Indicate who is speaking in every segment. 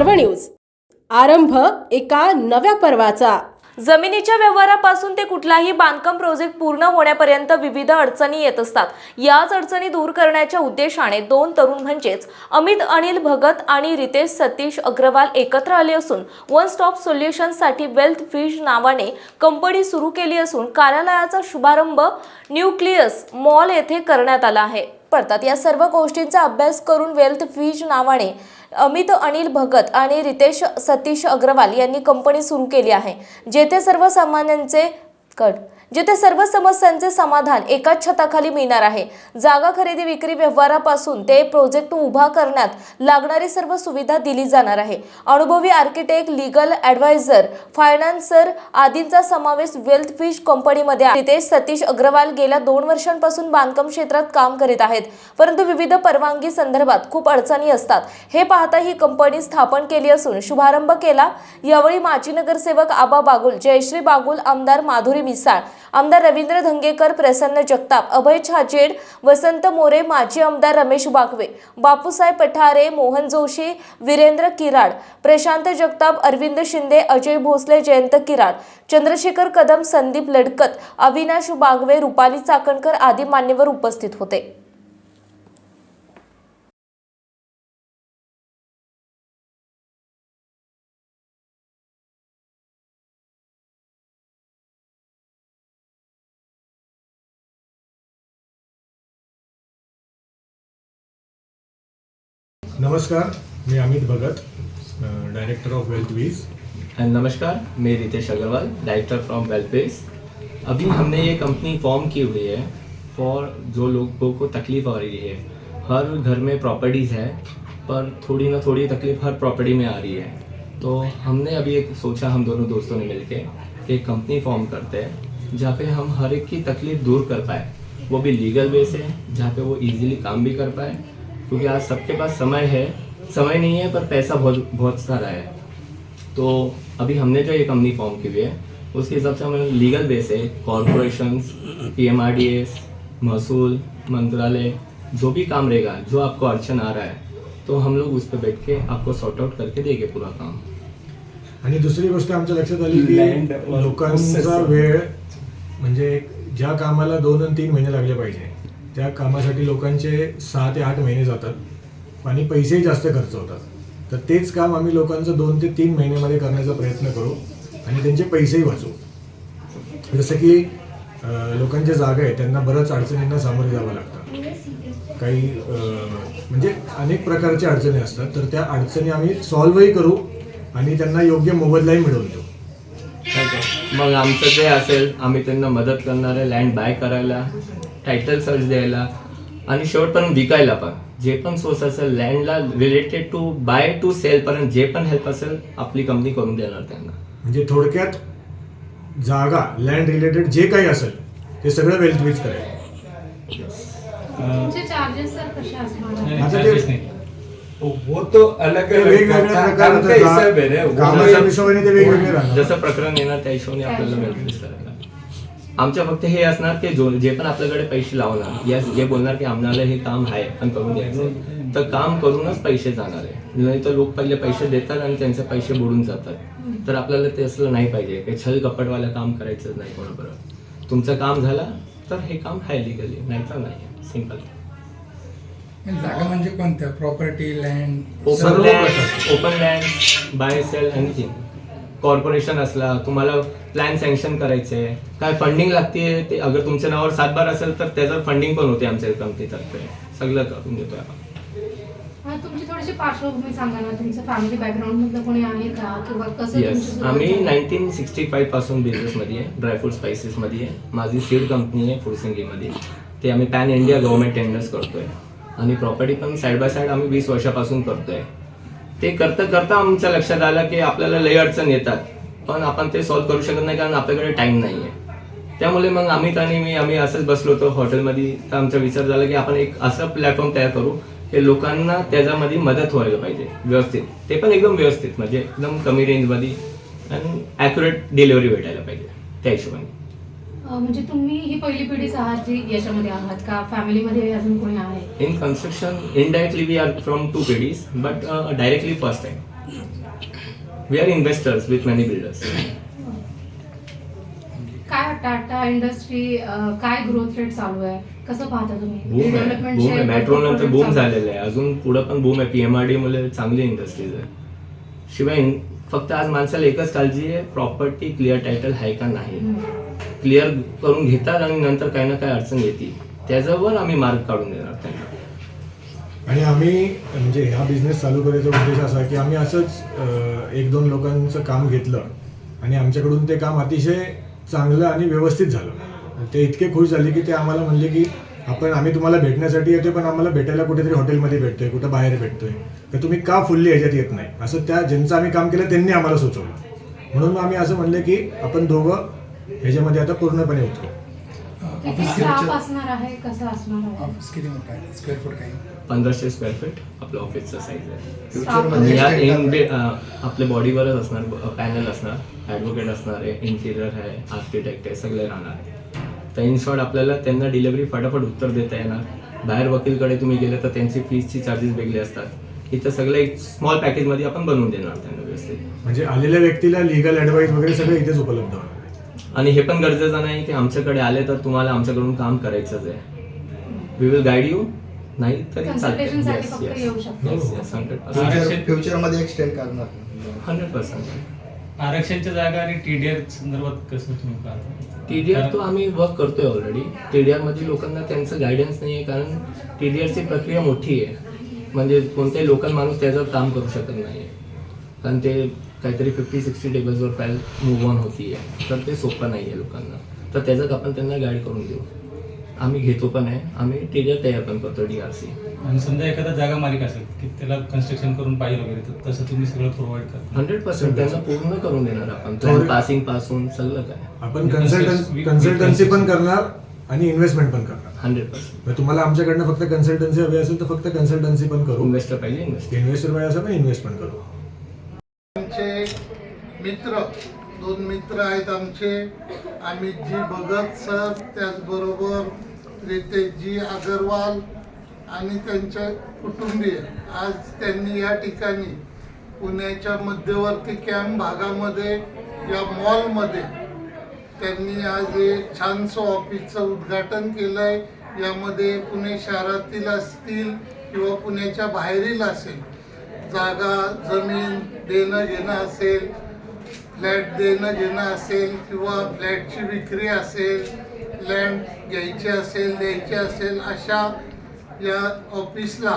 Speaker 1: पर्व न्यूज. आरंभ एका नव्या पर्वाचा.
Speaker 2: जमिनीच्या व्यवहारापासून ते कुठलाही बांधकाम प्रोजेक्ट पूर्ण होण्यापर्यंत विविध अडचणी येत असतात. याच अडचणी दूर करण्याच्या उद्देशाने दोन तरुण म्हणजेच अमित अनिल भगत आणि रितेश सतीश अग्रवाल एकत्र आले असून वन स्टॉप सोल्युशनसाठी वेल्थ फिश नावाने कंपनी सुरू केली असून कार्यालयाचा शुभारंभ न्यूक्लियस मॉल येथे करण्यात आला आहे. पडतात. या सर्व गोष्टींचा अभ्यास करून वेल्थ फिश नावाने अमित अनिल भगत आणि रितेश सतीश अग्रवाल यांनी कंपनी सुरू केली आहे जेथे सर्वसामान्यांचे कट जिथे सर्व समस्यांचे समाधान एकाच छताखाली मिळणार आहे. जागा खरेदी विक्री व्यवहारापासून ते प्रोजेक्ट उभा करण्यात लागणारी सर्व सुविधा दिली जाणार आहे. अनुभवी आर्किटेक्ट लिगल ॲडवायझर फायनान्सर आदींचा समावेश वेल्थ फिश कंपनीमध्ये तिथे सतीश अग्रवाल गेल्या दोन वर्षांपासून बांधकाम क्षेत्रात काम करीत आहेत. परंतु विविध परवानगी संदर्भात खूप अडचणी असतात. हे पाहता ही कंपनी स्थापन केली असून शुभारंभ केला. यावेळी माजी नगरसेवक आबा बागुल जयश्री बागुल आमदार माधुरी मिसाळ. आमदार रवींद्र धंगेकर प्रसन्न जगताप अभय छाजेड वसंत मोरे माजी आमदार रमेश बागवे बापूसाहेब पठारे मोहन जोशी वीरेंद्र किराड प्रशांत जगताप अरविंद शिंदे अजय भोसले जयंत किराड चंद्रशेखर कदम संदीप लडकत अविनाश बागवे रुपाली चाकणकर आदी मान्यवर उपस्थित होते.
Speaker 3: नमस्कार, मी Amit Bhagat director of wealth wiz
Speaker 4: and नमस्कार, मैं Ritesh Agarwal director from Wellpace अभी हमने ये कंपनी फॉर्म की हुई है फॉर जो लोगों को तकलीफ़ आ रही है। हर घर में प्रॉपर्टीज़ है, पर थोड़ी ना थोड़ी तकलीफ़ हर प्रॉपर्टी में आ रही है। तो हमने अभी एक सोचा हम दोनों दोस्तों ने मिलके कि एक कंपनी फॉर्म करते हैं, जहाँ पे हम हर एक की तकलीफ़ दूर कर पाए। वो भी लीगल वे से जहाँ पे वो इजीली काम भी कर पाए क्योंकि आज सबके पास समय है। समय नहीं है पर पैसा बहुत बहुत सारा है। तो अभी हमने जो ये कंपनी फॉर्म की हुई है उसके हिसाब से हमें लीगल बेस है। Corporation P M R D S महसूल मंत्रालय जो भी काम रहेगा जो आपको अड़चन आ रहा है तो हम लोग उस पर बैठ के आपको सॉर्ट आउट करके देंगे पूरा काम।
Speaker 3: आणि दुसरी गोष्ट आमच्या लक्षात आली की
Speaker 5: Land
Speaker 3: लोकांचा. वेळ म्हणजे ज्या कामाला दोन आणि तीन महिने लागले पाहिजे. त्या कामासाठी लोकांचे सहा ते आठ महिने जातात आणि पैसेही जास्त खर्च होतात. तर तेच काम आम्ही लोकांचं दोन ते तीन महिन्यामध्ये करण्याचा प्रयत्न करू आणि त्यांचे पैसेही वाचवू. जसं की लोकांच्या जागा आहे त्यांना बऱ्याच अडचणींना सामोरे जावं लागतं. काही म्हणजे अनेक प्रकारच्या अडचणी असतात तर त्या अडचणी आम्ही सॉल्व्हही करू आणि त्यांना योग्य मोबदलाही मिळवून देऊ.
Speaker 4: मग आमचं जे असेल आम्ही त्यांना मदत करणार आहे लँड बाय करायला टायटल सर्च द्यायला आणि शेवटपर्यंत विकायला पण. जे पण सोर्स असेल लँडला related to buy to sell पर्यंत जे पण हेल्प असेल आपली कंपनी करून देणार त्यांना.
Speaker 3: म्हणजे थोडक्यात जागा लँड रिलेटेड जे काही असेल ते सगळं वेल्थवीज करेल.
Speaker 6: तुमचे चार्जेस सर कसे असणार?
Speaker 3: आता ते
Speaker 5: वो तो अलग
Speaker 3: ते
Speaker 5: अलग
Speaker 3: वेगवेगळे
Speaker 5: का-
Speaker 3: प्रकार
Speaker 5: काम का हिसाब है ना वो
Speaker 3: कामाच्या हिशोबाने ते वेगवेगळे राहणार
Speaker 4: जसं प्रकरण येणार त्या हिशोबाने आपल्याला मेंटेनन्स करायला. आमच्या फक्त हे असणार की जो जे पण आपल्याकडे पैसे लावणार या जे बोलणार की आम्हाला हे काम आहे आणि करून द्यायचं तर काम करूनच पैसे जाणार आहे. नाही तर लोक पहिले पैसे देतात आणि त्यांचे पैसे बुडून जातात. तर आपल्याला ते असलं नाही पाहिजे की छल कपटवाला काम करायचं नाही कोणाबरोबर. तुमचं काम झालं तर हे काम आहे लिगली नाही तर नाही सिंपल
Speaker 7: जागा म्हणजे कोणत्या? Property land
Speaker 4: open land. Open land buy sell anything corporation असला तुम्हाला प्लॅन सँक्शन करायचे काय फंडिंग लागते ते अगर तुमच्या नावावर सातबार असेल तर त्याचं फंडिंग पण होते आमच्या कंपनीतर्फे सगळं करून देतोय आपण.
Speaker 6: हा, तुमची थोडीशी पार्श्वभूमी सांगा ना तुमचं फॅमिली बॅकग्राऊंड मधलं कोणी आहे का? किंवा कसं तुमची
Speaker 4: येस आम्ही? नाईन्टीन सिक्स्टी फाईव्हपासून बिझनेसमध्ये आहे ड्रायफ्रूट स्पायसेसमध्ये आहे. माझी सीड कंपनी आहे फुडसिंगीमध्ये ते आम्ही पॅन इंडिया गव्हर्नमेंट टेंडर्स करतोय. आणि प्रॉपर्टी पण साईड बाय साईड आम्ही वीस वर्षापासून करतोय. ते करता करता आमच्या लक्षात आलं की आपल्याला लय अडचण येतात. पण आपण ते सॉल्व्ह करू शकत नाही कारण आपल्याकडे टाइम नाही आहे त्यामुळे मग आम्ही आणि मी आम्ही असंच बसलो होतो हॉटेलमध्ये तर आमचा विचार झाला की आपण एक असं प्लॅटफॉर्म तयार करू की लोकांना त्याच्यामध्ये मदत व्हायला पाहिजे व्यवस्थित. ते पण एकदम व्यवस्थित म्हणजे एकदम कमी रेंजमध्ये आणि ॲक्युरेट डिलिव्हरी भेटायला पाहिजे त्या हिशोबाने.
Speaker 6: म्हणजे तुम्ही ही पहिली पिढीच आहात जी याच्यामध्ये आहात का? फॅमिलीमध्ये अजून कोणी आहे?
Speaker 4: In construction indirectly we are from two पिढीज but directly first time we are investors with many builders
Speaker 6: काय टाटा इंडस्ट्री काय ग्रोथ रेट चालू आहे? कसं पाहता तुम्ही?
Speaker 4: बूम मेट्रो नंतर. झालेलं आहे. अजून पुढं पण बूम आहे. पीएमआरडी मुळे चांगली इंडस्ट्रीज आहे शिवाय फक्त आज माणसाला एकच काळजी आहे प्रॉपर्टी क्लिअर टायटल आहे का नाही? क्लिअर करून घेतात आणि नंतर काही ना काही अडचण येते. त्याच्यावर आम्ही मार्ग काढून देणार त्यांना.
Speaker 3: आणि आम्ही म्हणजे हा बिझनेस चालू करायचा उद्देश असा की आम्ही असंच एक दोन लोकांचं काम घेतलं आणि आमच्याकडून ते काम अतिशय चांगलं आणि व्यवस्थित झालं. ते इतके खुश झाले की ते आम्हाला म्हणले की आपण आम्ही तुम्हाला भेटण्यासाठी येतोय पण आम्हाला भेटायला कुठेतरी हॉटेलमध्ये भेटतोय कुठं बाहेर भेटतोय. तर तुम्ही का फुल्ली ह्याच्यात येत नाही? असं त्या ज्यांचं आम्ही काम केलं त्यांनी आम्हाला सुचवलं. म्हणून आम्ही असं म्हणलं की आपण दोघं ह्याच्यामध्ये आता पूर्णपणे उतरू
Speaker 6: किती स्टाफ असणार आहे? कसं असणार आहे?
Speaker 7: ऑफिस किती मोठं आहे स्क्वेअर फूट काही
Speaker 4: पंधराशे स्क्वेअर फीट आपलं ऑफिसचं साईज आहे. या आपल्या बॉडीवरच असणार पॅनल असणार. ॲडव्होकेट असणार आहे इंटिरियर आहे आर्किटेक्ट आहे सगळे राहणार आहे. तर इन शॉर्ट आपल्याला त्यांना डिलिव्हरी फटाफट उत्तर देता येणार. बाहेर वकीलकडे तुम्ही गेले तर त्यांची फीसची चार्जेस वेगळे असतात. इथं सगळं एक स्मॉल पॅकेजमध्ये आपण बनवून देणार त्यांना व्यवस्थित.
Speaker 3: म्हणजे आलेल्या व्यक्तीला लिगल ॲडवाईस वगैरे सगळं इथेच उपलब्ध होणार.
Speaker 4: आणि हे पण गरजेचं नाही की आमच्याकडे आले तर तुम्हाला आमच्याकडून काम करायचंच आहे. वी विल गाईड यू नाही तरी
Speaker 6: Consultation साठी फक्त येऊ शकतो.
Speaker 4: हंड्रेड
Speaker 8: फ्युचरमध्ये एक्सटेंड करणार.
Speaker 4: हंड्रेड पर्सेंट
Speaker 9: आरक्षणच्या जागा आणि टीडीआर संदर्भात कसं तुम्ही पाहता?
Speaker 4: टीडीआर तो आम्ही वर्क करतोय ऑलरेडी टीडीआरमध्ये लोकांना त्यांचं गायडन्स नाही आहे कारण टीडीआरची प्रक्रिया मोठी आहे. म्हणजे कोणत्याही लोकल माणूस त्याचं काम करू शकत नाही कारण ते काहीतरी फिफ्टी सिक्स्टी डेबल्सवर फाईल मूव ऑन होती आहे तर ते सोपं नाही आहे लोकांना. तर त्याच्यात आपण त्यांना गाईड करून देऊ. आम्ही घेतो पण आहे. आम्ही टीडीआर तयार पण करतो डीआरसी
Speaker 9: आणि समजा एखादा जागा मालिक असेल की त्याला कन्स्ट्रक्शन करून पाहिजे वगैरे तर तसं तुम्ही सगळं प्रोव्हाइड करता
Speaker 4: हंड्रेड पर्सेंट त्यांना पूर्ण करून देणार आपण. पासिंगपासून सगळं काय.
Speaker 3: आपण कन्सल्टन्सी पण करणार आणि इन्व्हेस्टमेंट पण करणार.
Speaker 4: हंड्रेड पर्सेंट
Speaker 3: तुम्हाला आमच्याकडनं फक्त कन्सल्टन्सी हवी असेल तर फक्त कन्सल्टन्सी पण करू.
Speaker 4: इन्व्हेस्टर पाहिजे इन्व्हेस्टर
Speaker 3: इन्व्हेस्टर पाहिजे असेल तर इन्व्हेस्ट पण करू.
Speaker 10: मित्र दोन मित्र आहेत आमचे. अमितजी भगत सर त्याचबरोबर रितेशजी अगरवाल आणि त्यांचे कुटुंबीय. आज त्यांनी या ठिकाणी पुण्याच्या मध्यवर्ती कॅम्प भागामध्ये या मॉलमध्ये त्यांनी आज एक छानसं ऑफिसचं उद्घाटन केलं आहे यामध्ये पुणे शहरातील असतील किंवा पुण्याच्या बाहेरील असेल जागा जमीन देणं घेणं असेल फ्लॅट देणं घेणं असेल किंवा फ्लॅटची विक्री असेल लँड घ्यायची असेल द्यायची असेल अशा या ऑफिसला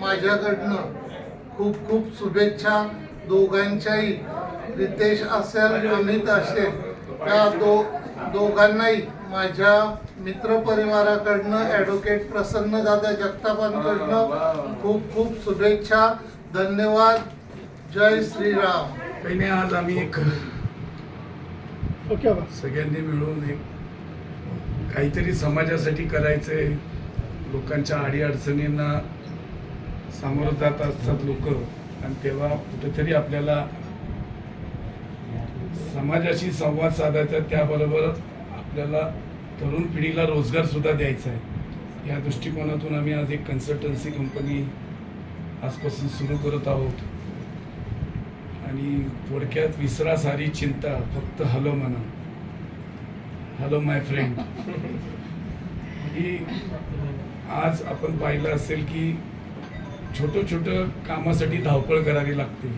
Speaker 10: माझ्याकडनं खूप खूप शुभेच्छा दोघांच्याही. रितेश असेल अमित असेल त्या दो दोघांनाही माझ्या मित्रपरिवाराकडनं ॲडव्होकेट प्रसन्नदादा जगतापांकडनं खूप खूप शुभेच्छा. धन्यवाद. जय श्रीराम.
Speaker 7: काही नाही आज आम्ही एक सगळ्यांनी मिळून एक काहीतरी समाजासाठी करायचंय. लोकांच्या अडीअडचणींना सामोरं जात असतात लोक. आणि तेव्हा कुठेतरी आपल्याला समाजाशी संवाद साधायचा त्याबरोबर आपल्याला तरुण पिढीला रोजगार सुद्धा द्यायचा आहे. या दृष्टिकोनातून आम्ही आज एक कन्सल्टन्सी कंपनी आजपासून सुरू करत आहोत. आणि थोडक्यात विसरा सारी चिंता फक्त हलो म्हणा. हॅलो माय फ्रेंड. ही आज आपण पाहिलं असेल की छोटं छोटं कामासाठी धावपळ करावी लागते.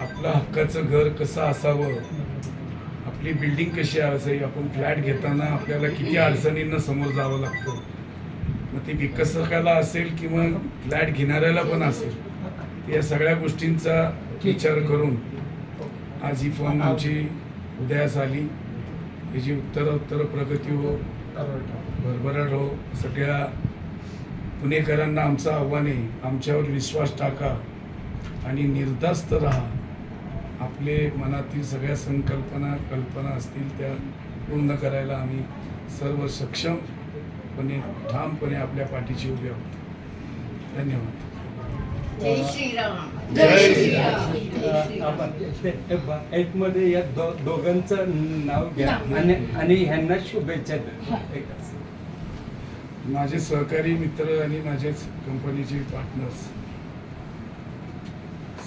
Speaker 7: आपलं हक्काचं घर कसं असावं? आपली बिल्डिंग कशी असावी? आपण फ्लॅट घेताना आपल्याला किती अडचणींना समोर जावं लागतं? मग ती विकसकाला असेल किंवा फ्लॅट घेणाऱ्याला पण असेल. या सगळ्या गोष्टींचा विचार करून आज ही फॉर्म आमची उदयास आली. याची उत्तर उत्तर प्रगती हो. भरभराट हो. सगळ्या पुणेकरांना आमचं आव्हान आहे. आमच्यावर विश्वास टाका आणि निर्धास्त राहा. आपले मनातील सगळ्या संकल्पना कल्पना असतील त्या पूर्ण करायला आम्ही सर्व सक्षमपणे ठामपणे आपल्या पाठीशी उभे आहोत. धन्यवाद.
Speaker 5: एक मध्ये या दो- दोघांचं नाव घ्या आणि आणि ह्यांना शुभेच्छा.
Speaker 7: माझे सहकारी मित्र आणि माझेच कंपनीचे पार्टनर्स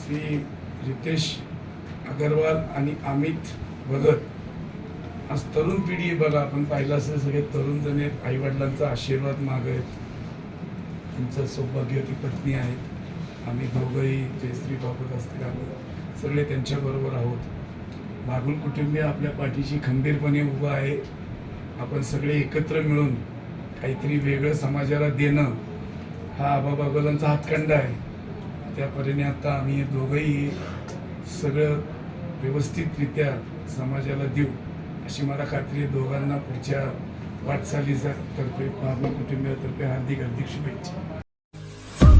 Speaker 7: श्री रितेश अगरवाल आणि अमित भगत. आज तरुण पिढी आहे बघा आपण पाहिलं असेल सगळे तरुण जण आहेत आईवडिलांचा आशीर्वाद माग आहेत. तुमचं सौभाग्यवती पत्नी आहेत. आम्ही दोघंही जयश्री बाबत असतील आम्ही सगळे त्यांच्याबरोबर आहोत. मागून कुटुंबीय आपल्या पाठीशी खंबीरपणे उभं आहे. आपण सगळे एकत्र मिळून काहीतरी वेगळं समाजाला देणं हा आबा बागोलांचा आहे. त्या परीने आता आम्ही दोघंही सगळं व्यवस्थितरित्या समाजाला देऊ अशी मला खात्री आहे. दोघांना पुढच्या वाटचालीचा तर्फे मागून कुटुंबियातर्फे हार्दिक हार्दिक शुभेच्छा.